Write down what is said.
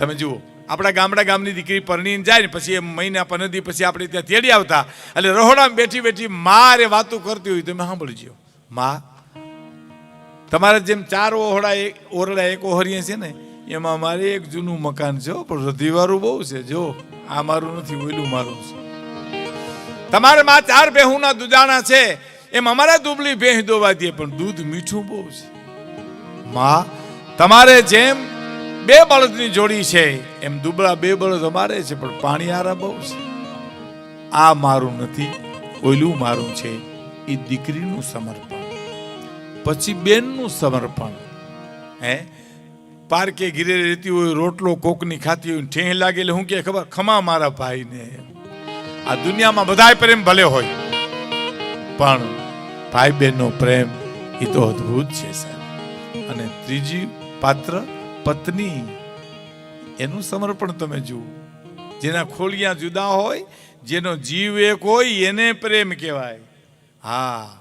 તમે જુઓ, આપણા ગામડા ગામની દીકરી પરણીને જાય ને પછી એ મહિના, પંદર પછી આપણે ત્યાં તેડી આવતા. એટલે રહોડામાં બેઠી બેઠી મારે વાતો કરતી હોય તમે સાંભળજો. મા, તમારા જેમ ચાર ઓહડા એક, ઓરડા એક ઓહરીએ છે ને, એમાં મારે એક જૂનું મકાન છે પણ રધીવાળું બહુ છે. જો, આ મારું નથી, ઓયલું મારું છે. તમારે માં ચાર બેહુના દુધાણા છે. એમ અમારા દુબળી ભેહ દોવા દે, પણ દૂધ મીઠું બહુ છે. માં, તમારે જેમ બે બળદની જોડી છે. એમ દુબળા બે બળદ અમારે છે, પણ પાણી આરા બહુ છે. આ મારું નથી ઓયલું મારું છે. એ દીકરીનું સમર્પણ. પછી બેનનું સમર્પણ. હે? પાર્કે ઘીરે રહેતી હોય, રોટલો કોકની ખાતી હોય ઠેહ લાગે એટલે હું કે ખબર, ખમા મારા ભાઈને. આ દુનિયામાં બધાય પ્રેમ ભલે હોય, પણ ભાઈ બહેનનો પ્રેમ એ તો અદ્ભુત છે, સાહેબ. અને ત્રીજી પાત્ર પત્ની, એનું સમર્પણ તમે જુઓ. જેના ખોલિયા જુદા હોય, જેનો જીવ એક હોય, એને પ્રેમ કહેવાય. હા.